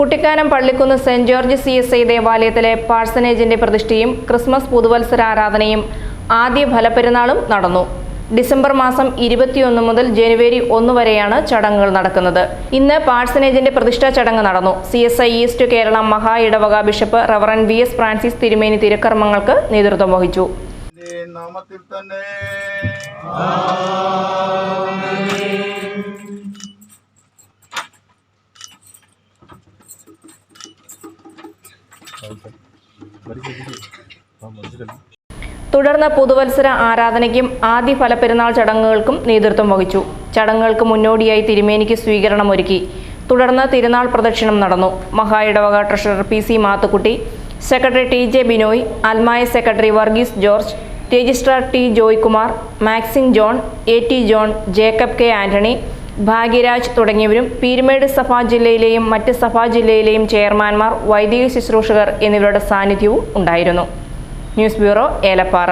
Kuttikkanam Pallikkunnu saint George C S I ദേവാലയത്തിലെ പാഴ്സനേജിന്റെ പ്രതിഷ്ഠയും Christmas പുതുവത്സര ആരാധനയും ആദ്യ ഫലപ്പെരുന്നാളും നടന്നു. ഡിസംബർ മാസം ഇരുപത്തിയൊന്ന് മുതൽ ജനുവരി ഒന്ന് വരെയാണ് ചടങ്ങുകൾ നടക്കുന്നത്. ഇന്ന് പാഴ്സനേജിന്റെ പ്രതിഷ്ഠാ ചടങ്ങ് നടന്നു. C S I east Kerala മഹാ ഇടവക bishop reverend V S Francis തിരുമേനി തിരക്കർമ്മങ്ങൾക്ക് നേതൃത്വം വഹിച്ചു. നാമത്തിൽ തന്നെ തുടർന്ന് പുതുവത്സര ആരാധനയ്ക്കും ആദ്യ ഫലപ്പെരുന്നാൾ ചടങ്ങുകൾക്കും നേതൃത്വം വഹിച്ചു. ചടങ്ങുകൾക്ക് മുന്നോടിയായി തിരുമേനിക്ക് സ്വീകരണമൊരുക്കി. തുടർന്ന് തിരുനാൾ പ്രദക്ഷിണം നടന്നു. മഹായിടവക treasurer P C Mathukutty secretary T J Binoy അൽമായ secretary Varghese George registrar T Joykumar Maxine John A T John Jacob K Antony Bhagyaraj തുടങ്ങിയവരും പീരുമേട് സഭാ ജില്ലയിലെയും മറ്റ് സഭാ ജില്ലയിലെയും ചെയർമാൻമാർ വൈദിക ശുശ്രൂഷകർ എന്നിവരുടെ സാന്നിധ്യവും ഉണ്ടായിരുന്നു. News bureau Elappara.